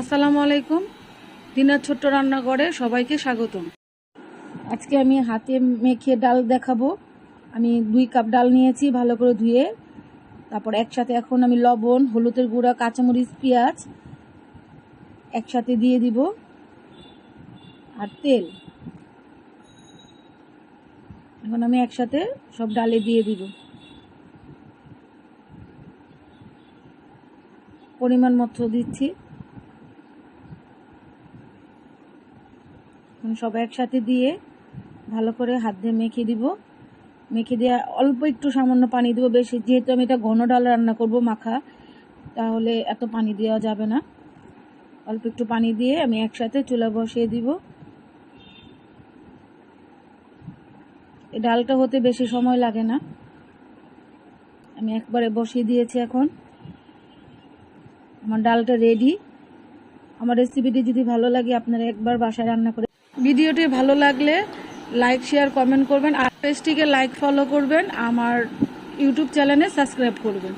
আসসালামু আলাইকুম। দিনার ছোট্ট রান্নাঘরে সবাইকে স্বাগতম। আজকে আমি হাতে মেখে ডাল দেখাবো। আমি দুই কাপ ডাল নিয়েছি ভালো করে ধুয়ে। তারপর একসাথে এখন আমি লবণ, হলুদের গুঁড়া, কাঁচামরিচ, পেঁয়াজ একসাথে দিয়ে দিব। আর তেল। এখন আমি একসাথে সব ডালে দিয়ে দিব। পরিমাণ মতো দিচ্ছি। এখন সব একসাথে দিয়ে ভালো করে হাত দিয়ে মেখে দিব। মেখে দিয়ে অল্প একটু সামান্য পানি দেবো। বেশি, যেহেতু আমি এটা ঘন ডাল রান্না করব মাখা, তাহলে এত পানি দেওয়া যাবে না। অল্প একটু পানি দিয়ে আমি একসাথে চুলা বসিয়ে দিব। এই ডালটা হতে বেশি সময় লাগে না। আমি একবারে বসিয়ে দিয়েছি এখন। আমার ডালটা রেডি আমার রেসিপিটি যদি ভালো লাগে, আপনারা একবার বাসায় রান্না করে ভিডিওটি ভালো লাগলে লাইক, শেয়ার, কমেন্ট করবেন। আর পেজটিকে লাইক, ফলো করবেন। আমার ইউটিউব চ্যানেলে সাবস্ক্রাইব করবেন।